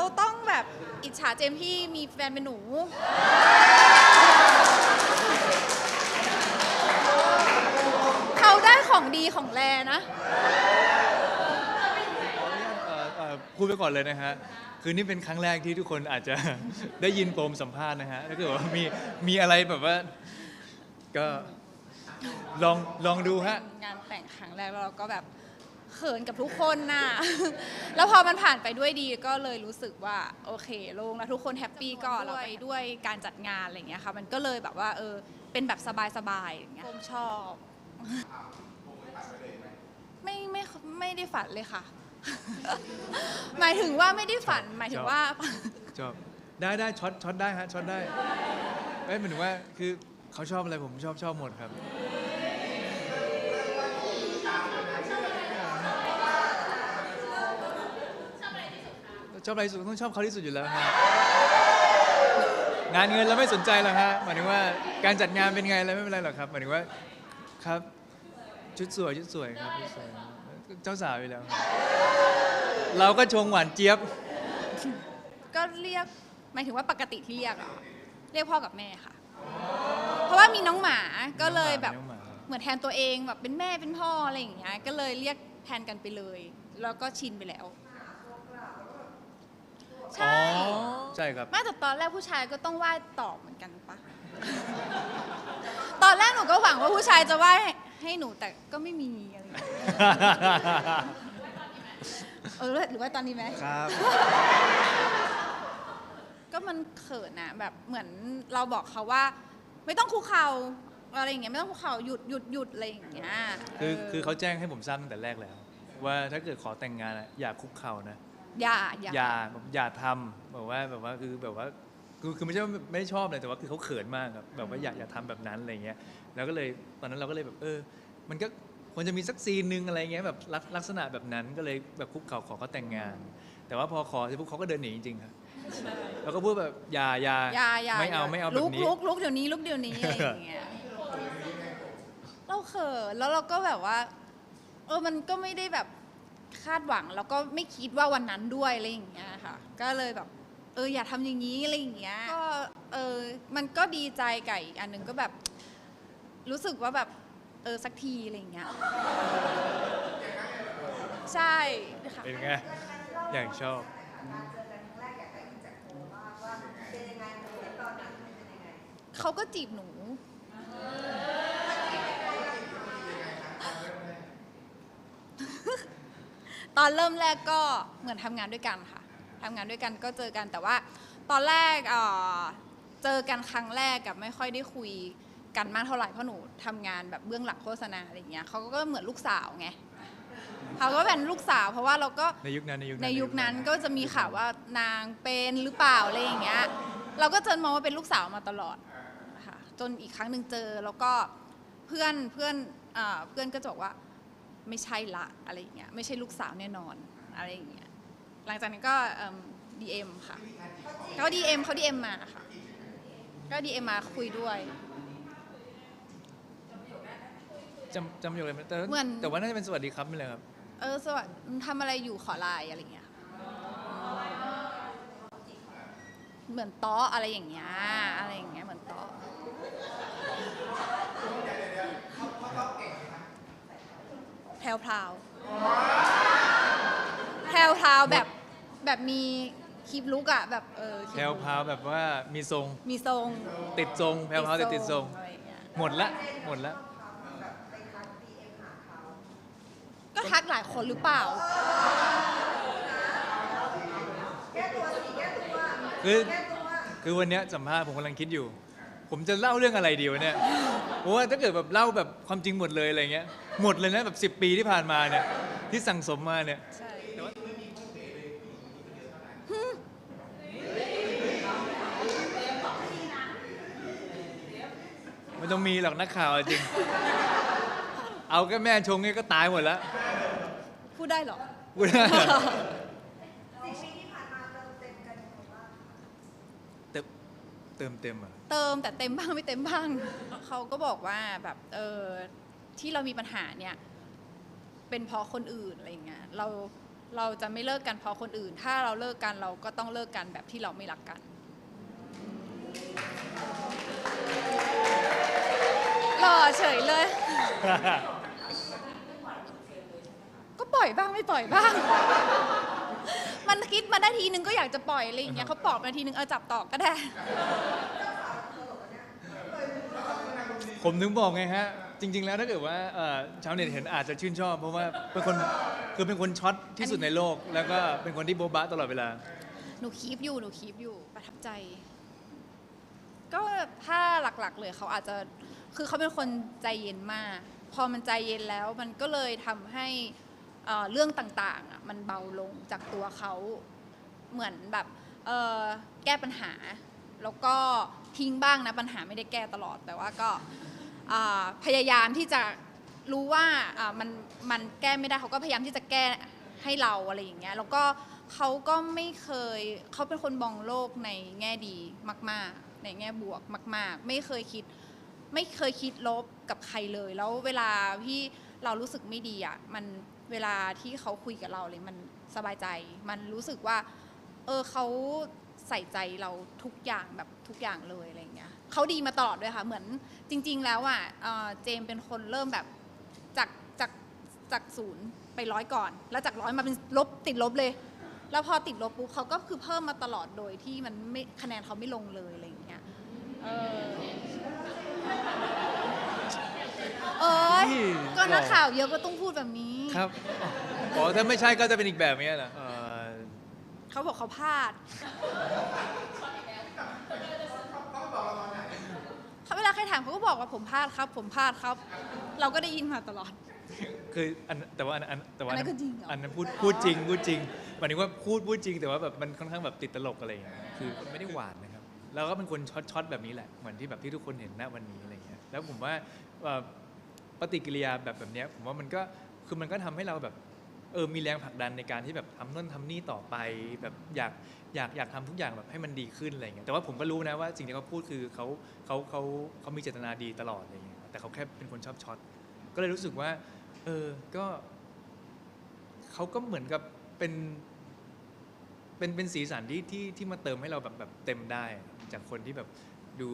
เขาต้องแบบอิจฉาเจมส์ที่มีแฟนเป็นหนู เขาได้ของดีของแรนะ เอ่อเอ่อพูดไปก่อนเลยนะฮะ คือนี่เป็นครั้งแรกที่ทุกคนอาจจะ ได้ยินโปมสัมภาษณ์นะฮะถ้าเกิดว่ามีมีอะไรแบบว่า ก็ลองลองดูฮะ งานแต่งครั้งแรกแล้วเราก็แบบ เขินกับทุกคนน่ะ แล้วพอมันผ่านไปด้วยดีก็เลยรู้สึกว่าโอเคโล่งแล้วทุกคนแฮปปี้ก็เราไปด้วยการจัดงานอะไรอย่างเงี้ยค่ะ มันก็เลยแบบว่าเออเป็นแบบสบายๆอย่างเงี้ยผมชอบ ไม่ไม่ไม่ได้ฝันเลยค่ะ หมายถึงว่าไม่ได้ฝันหมายถึงว่าชอบได้ได้ช็อตช็อตได้ฮะช็อตได้ไม่หมายถึงว่าคือเขาชอบอะไรผมชอบชอบหมดครับ ชอบอะไรที่สุดต้องชอบเขาที่สุดอยู่แล้วฮะงานเงินเราไม่สนใจหรอกฮะหมายถึงว่าการจัดงานเป็นไงอะไรไม่เป็นไรหรอกครับหมายถึงว่าครับชุดสวยชุดสวยครับชุดสวยเจ้าสาวอยู่แล้วครับเราก็ชงหวานเจี๊ยบ ก็เรียกหมายถึงว่าปกติที่เรียกอะเรียกพ่อกับแม่ค่ะ เพราะว่ามีน้องหมาก็เลยแบบน้องหมา เหมือนแทนตัวเองแบบเป็นแม่เป็นพ่ออะไรอย่างเงี้ยก็เลยเรียกแทนกันไปเลย แล้วก็ชินไปแล้ว ใช่อ๋อใช่ครับ ไม่แต่ตอนแรกผู้ชายก็ต้องไหว้ตอบเหมือนกันปะ ตอนแรกหนูก็หวังว่าผู้ชายจะไหว้ให้หนูแต่ก็ไม่มีอะไรอย่างเงี้ยเออหรือว่าตอนนี้ไหม ครับ ก็มันเขินนะแบบเหมือนเราบอกเขาว่า ไม่ต้องคุกเข่าอะไรอย่างเงี้ยไม่ต้องคุกเข่าหยุดหยุดหยุดอะไรอย่างเงี้ยคือคือเขาแจ้งให้ผมทราบตั้งแต่แรกแล้ว ว่าถ้าเกิดขอแต่งงานอะอย่าคุกเข่านะ อย่าอย่าอย่าแบบอย่าทำแบบว่าแบบว่าคือแบบว่าคือคือไม่ใช่ว่าไม่ได้ชอบเลยแต่ว่าคือเขาเขินมากครับแบบว่าอย่าอย่าทำแบบนั้นอะไรเงี้ยแล้วก็เลยตอนนั้นเราก็เลยแบบเออ มันก็ควรจะมีสักซีนหนึงอะไรเงี้ยแบบลักลักษณะแบบนั้นก็เลยแบบคุกเข่าขอเขาแต่งงาน แต่ว่าพอขอเสร็จปุ๊บเขาก็เดินหนีจริงๆครับแล้วก็พูดแบบอย่าอย่าอย่าอย่าไม่เอาย่ไม่เอาแบลุบกนี้ ลุกลุกเดี๋ยวนี้ลุกเดี๋ยวนี้อะไรอย่างเงี้ยเราเขินแล้วเราก็แบบว่า เออมันก็ไม่ได้แบบ คาดหวังแล้วก็ไม่คิดว่าวันนั้นด้วยอะไรอย่างเงี้ยค่ะ ก็เลยแบบเอออย่าทำอย่างนี้อะไรอย่างเงี้ยก็เออมันก็ดีใจไก่อีกอันหนึ่งก็แบบ รู้สึกว่าแบบเออสักทีอะไรอย่างเงี้ยใช่ค่ะ เป็นไง อย่างชอบ เขาก็จีบหนู ตอนเริ่มแรกก็เหมือนทำงานด้วยกันค่ะทำงานด้วยกันก็เจอกันแต่ว่า ตอนแรกเอ่อเจอกันครั้งแรกกับไม่ค่อยได้คุยกันมากเท่าไหร่เพราะหนูทำงานแบบเบื้องหลังโฆษณาอะไรอย่างเงี้ยเขาก็เหมือนลูกสาวไงเขาก็เป็นลูกสาว เพราะว่าเราก็ในยุคนั้นในยุคนั้นในยุคนั้นก็จะมีข่าวว่านางเป็นหรือเปล่าอะไรอย่างเงี้ยเราก็จะมองว่าเป็นลูกสาวมาตลอดค่ะจนอีกครั้งหนึ่งเจอแล้วก็เพื่อนเพื่อนอ่าเพื่อนก็จะบอกว่า ไม่ใช่ละอะไรอย่างเงี้ยไม่ใช่ลูกสาวแน่นอนอะไรอย่างเงี้ยหลังจากนั้นก็ดีเอ็มค่ะเขาดีเอ็มเขาดีเอ็มมาค่ะ ก็ดีเอ็มมาคุยด้วยจำจำอยู่เลยไหมแต่เหมือน แต่ว่าน่าจะเป็นสวัสดีครับไม่เลยครับ เออสวัสดีทำอะไรอยู่ขอไลน์อะไรอย่างเงี้ยเหมือนต้ออะไรอย่างเงี้ยอะไรอย่างเงี้ยเหมือนต้อ แพรวพราวแพรวพราวแบบแบบมีคลิปลุกอะแบบเออคลิแพปรวพราวแบบว่ามีทรงมีทรงติดทรงแพรวพราวแต่ติดทรง อะไรอย่างเงี้ยหมดละ หมดละ ก็ทักหลายคนหรือเปล่า คือ คือวันเนี้ยสัมภาษณ์ผมกำลังคิดอยู่ ผมจะเล่าเรื่องอะไรดีวะเนี่ย เพราะว่าถ้าเกิดแบบเล่าแบบความจริงหมดเลยอะไรเงี้ยหมดเลยนะแบบ 10 ปีที่ผ่านมาเนี่ยที่สั่งสมมาเนี่ยใช่ไมันต้องมีหรอกนักข่าวอะจริง เอาแค่แม่ชงเนี่ยก็ตายหมดแล้วพูดได้เหรอพูดได้เหรอเติมเติม เต็มอะ เติมแต่เต็มบ้างไม่เต็มบ้าง เขาก็บอกว่าแบบเออที่เรามีปัญหาเนี่ย เป็นเพราะคนอื่นอะไรอย่างเงี้ยเราเราจะไม่เลิกกันเพราะคนอื่น ถ้าเราเลิกกันเราก็ต้องเลิกกันแบบที่เราไม่รักกัน หล่อเฉยเลย ก็ปล่อยบ้างไม่ปล่อยบ้าง มันคิดมาได้ทีนึงก็อยากจะปล่อยอะไรอย่างเงี้ยเขาปลอบมาทีนึงเออจับต่อก็ได้ ผมถึงบอกไงฮะ จริง ๆ แล้วถ้าเกิดว่าเอ่อชาวเน็ตเห็นอาจจะชื่นชอบ เพราะว่าเป็นคนคือเป็นคนช็อตที่สุดในโลก แล้วก็เป็นคนที่โบ๊ะบะตลอดเวลา หนูคีปอยู่หนูคีปอยู่ประทับใจ ก็ถ้าหลักๆเลยเขาอาจจะคือเขาเป็นคนใจเย็นมาก พอมันใจเย็นแล้วมันก็เลยทำให้ เเรื่องต่างๆมันเบาลงจากตัวเขาเหมือนแบบแก้ปัญหา แล้วก็ทิ้งบ้างนะปัญหาไม่ได้แก้ตลอด แต่ว่าก็พยายามที่จะรู้ว่าอ่ามันมันแก้ไม่ได้เขาก็พยายามที่จะแก้ให้เราอะไรอย่างเงี้ยแล้วก็เขาก็ไม่เคยเขาเป็นคนมองโลกในแง่ดีมาก ๆ ในแง่บวกมาก ๆ ไม่เคยคิดไม่เคยคิดลบกับใครเลย แล้วเวลาที่เรารู้สึกไม่ดีอะมัน เวลาที่เขาคุยกับเราเลยมันสบายใจ มันรู้สึกว่า เออเขาใส่ใจเราทุกอย่างแบบทุกอย่างเลยอะไรเงี้ยเขาดีมาตลอดด้วยค่ะ เหมือนจริง ๆ แล้วอะเอ่อเจมส์เป็นคนเริ่มแบบจากจากจากศูนย์ไปร้อยก่อน แล้วจากร้อยมาเป็นลบติดลบเลย แล้วพอติดลบปุ๊บเขาก็คือเพิ่มมาตลอดโดยที่มันไม่คะแนนเขาไม่ลงเลยอะไรเงี้ย เออเอ้ยก็นักข่าวเยอะก็ต้องพูดแบบนี้ ครับอ๋อถ้าไม่ใช่ก็จะเป็นอีกแบบนี้เหรอเอ่อเขาบอกเขาพลาดเขาเวลาใครถามเขาก็บอกว่าผมพลาดครับ ผมพลาดครับ เราก็ได้ยินมาตลอด คืออันแต่ว่าอันอันแต่ว่าอันนั้นก็จริงเหรออันนั้นพูดพูดจริงพูดจริงหมายถึงว่าพูดพูดจริงแต่ว่าแบบมันค่อนข้างแบบติดตลกอะไรอย่างเงี้ยคือไม่ได้หวานนะครับเราก็เป็นคนช็อตช็อตแบบนี้แหละเหมือนที่แบบที่ทุกคนเห็นณวันนี้อะไรอย่างเงี้ยแล้วผมว่าเอ่อปฏิกิริยาแบบแบบเนี้ยผมว่ามันก็ คือมันก็ทำให้เราแบบเออมีแรงผลักดันในการที่แบบทำนู่นทำนี่ต่อไปแบบอยากอยากอยากทำทุกอย่างแบบให้มันดีขึ้นอะไรอย่างเงี้ยแต่ว่าผมก็รู้นะว่าสิ่งที่เขาพูดคือเขาเขาเขาเขามีเจตนาดีตลอดอะไรอย่างเงี้ยแต่เขาแค่เป็นคนชอบช็อตก็เลยรู้สึกว่า เออก็เขาก็เหมือนกับเป็นเป็นเป็นสีสันที่ที่ที่มาเติมให้เราแบบแบบเต็มได้ จากคนที่แบบดู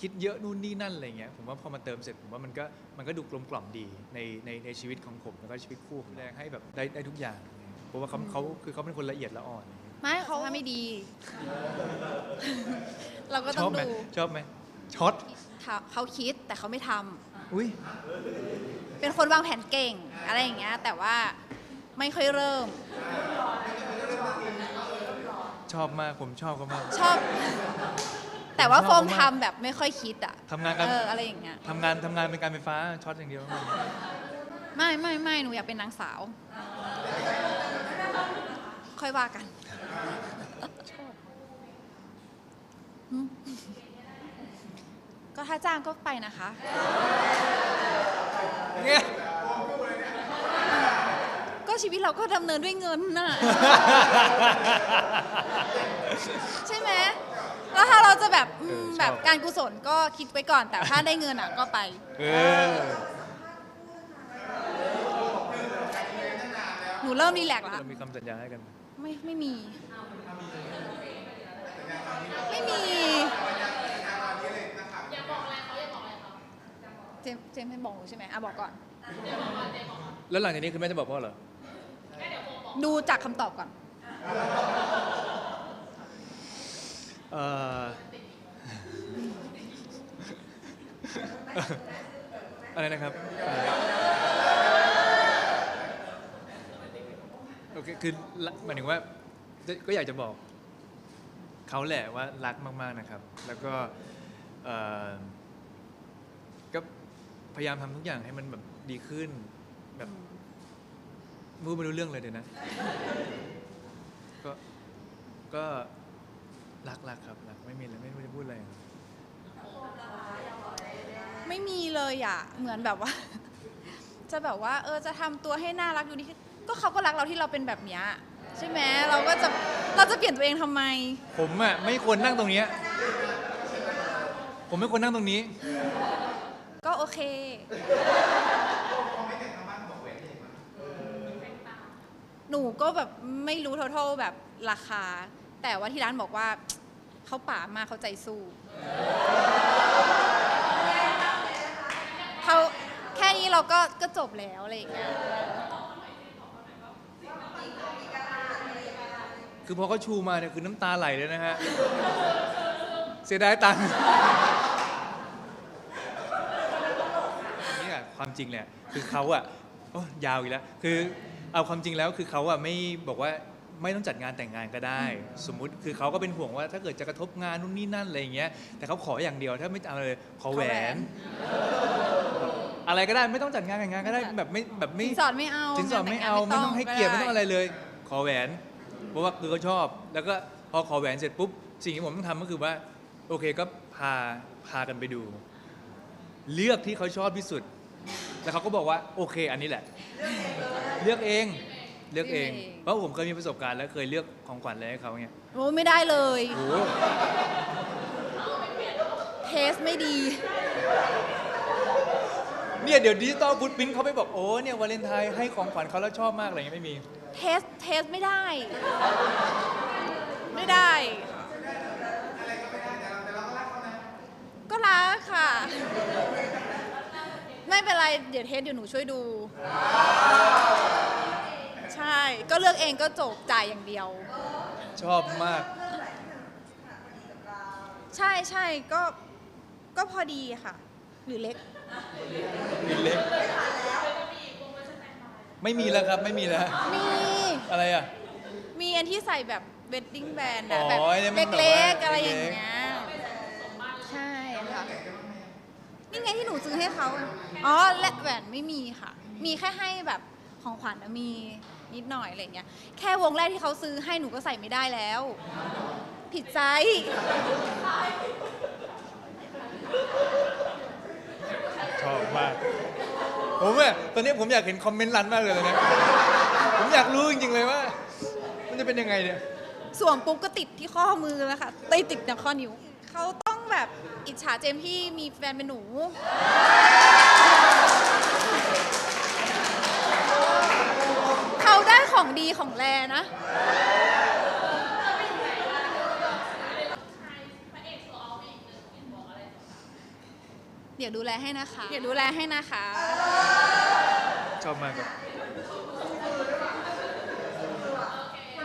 คิดเยอะนู่นนี่นั่นอะไรเงี้ยผมว่าพอมาเติมเสร็จผมว่ามันก็มันก็ดูกลมกล่อมดีในในในชีวิตของผมแล้วก็ชีวิตคู่ผมแรงให้แบบได้ได้ทุกอย่างเพราะว่าเขาเขาคือเขาเป็นคนละเอียดละอ่อนไม่เขาถ้าไม่ดี เราก็ชต้ออบงไหมดูชอบไหมช็อตเขาคิดแต่เขาไม่ทำอุ้ยเป็นคนวางแผนเก่งอะไรอย่างเงี้ยแต่ว่าไม่ค่อยเริ่ม ชอบมากผมชอบเขามากชอบ แต่ว่าชอบโฟมมากทำแบบไม่ค่อยคิดอะทำงานกัน เอออะไรอย่างเงี้ย ทำงานทำงานเป็นการไฟฟ้าช็อตอย่างเดียว ไม่ไม่ไม่หนูอยากเป็นนางสาว ค่อยว่ากันหืมก็ถ้าจ้างก็ไปนะคะ เนี่ยก็ชีวิตเราก็ดำเนินด้วยเงินน่ะ ใช่ไหม แล้วถ้าเราจะแบบอืมเออชอบ แบบการกุศลก็คิดไว้ก่อน แต่ถ้าได้เงินอะก็ไป เออหนูเริ่มรีแลกซ์ละเรามีคำสัญญาให้กัน ไม่ไม่มี ไม่มีเจมส์เจมส์ให้บอกหนูใช่ไหมอะบอกก่อน แล้วหลังจากนี้คือแม่จะบอกพ่อเหรอ ดูจากคำตอบก่อน เอ่ออะไรนะครับเอ่อโอเคคือละหมายถึงว่าก็อยากจะบอกเขาแหละว่ารักมากๆนะครับ แล้วก็เอ่อก็พยายามทำทุกอย่างให้มันแบบดีขึ้นแบบพูดไม่รู้เรื่องเลยเดี๋ยวนะ ก็ก็ รักรักครับรักไม่มีอะไรไม่ไม่ได้พูดอะไรครับไม่มีเลยอะ เหมือนแบบว่า จะแบบว่า เออจะทำตัวให้น่ารักดูดีขึ้นก็เขาก็รักเราที่เราเป็นแบบเนี้ยใช่ไหมเราก็จะเราจะเปลี่ยนตัวเองทำไม ผมอะไม่ควรนั่งตรงเนี้ยผมไม่ควรนั่งตรงนี้ ก็โอเค หนูก็แบบไม่รู้ทั้งแบบราคา แต่ว่าที่ร้านบอกว่า เขาป่ามากเขาใจสู้เขาแค่นี้เราก็ก็จบแล้วอะไรอย่างเงี้ยคือพอเขาชูมาเนี่ยคือน้ำตาไหลเลยนะฮะ เสียดายตังค์นี่อะความจริงแหละคือเขาอะโอ้ยาวอีกแล้ว คือเอาความจริงแล้วคือเขาอะไม่บอกว่า ไม่ต้องจัดงานแต่งงานก็ได้ สมมุติคือเขาก็เป็นห่วงว่าถ้าเกิดจะกระทบงานนู่นนี่นั่นอะไรอย่างเงี้ยแต่เขาขออย่างเดียวถ้าไม่เอาเลยขอแหวน อะไรก็ได้ไม่ต้องจัดงานแต่งงานก็ได้แบบไม่แบบไม่สินสอดไม่เอาสินสอดไม่เอางนไม่แต่งงนต้องให้เกียรติไม่ต้องอะไรด้เลย ขอแหวน เพราะว่าคือเขาชอบ แล้วก็พอขอแหวนเสร็จปุ๊บสิ่งที่ผมต้องทำก็คือว่า โอเคก็พาพากันไปดู เลือกที่เขาชอบที่สุด แล้วเขาก็บอกว่าโอเค อันนี้แหละ เลือกเอง เลือกเอง เพราะผมเคยมีประสบการณ์แล้วเคยเลือกของขวัญอะไรให้เขาเนี่ยโอ้ไม่ได้เลย โอ้โหเทสไม่ดี เนี่ยเดี๋ยวดิจิตอลฟุตพิ้นเขาไปบอกโอ้เนี่ยวาเลนไทน์ให้ของขวัญเขาแล้วชอบมากอะไรเงี้ยไม่มี เทส เทสไม่ได้ ไม่ได้ ก็รักค่ะ ไม่เป็นไร เดี๋ยวเทสเดี๋ยวหนูช่วยดูใช่ก็เลือกเองก็จบจ่ายอย่างเดียว ชอบมาก ใช่ใช่ก็ก็พอดีค่ะ หรือเล็กมินเล็ก ไม่มีแล้วครับไม่มีแล้ว มี อะไรอะ มีอันที่ใส่แบบเวดดิ้งแบนอ๋อะอแบบไอ้เนี่ยมันแบบเล็กว่าๆอะไรอย่างเล็กๆเงี้ยใช่ค่ะ นี่ไงที่หนูซื้อให้เขาอะอ๋อและแหวนไม่มีค่ะ มีแค่ให้แบบ ของขวัญนะมีนิดหน่อยอะไรอย่างเงี้ยแค่วงแรกที่เขาซื้อให้หนูก็ใส่ไม่ได้แล้ว ผิดไซส์ชอบมากผมอะตอนนี้ผมอยากเห็นคอมเมนต์รันมากเลยตอนเนี้ยผมอยากรู้จริงๆเลยว่า มันจะเป็นยังไงเนี่ยสวมปุ๊บก็ติดที่ข้อมือแล้วค่ะติดติดกับข้อนิ้ว เขาต้องแบบอิจฉาเจมส์ที่มีแฟนเป็นหนู เขาได้ของดีของแรนะ เดี๋ยวดูแลให้นะคะ เดี๋ยวดูแลให้นะคะ ชอบมากครับ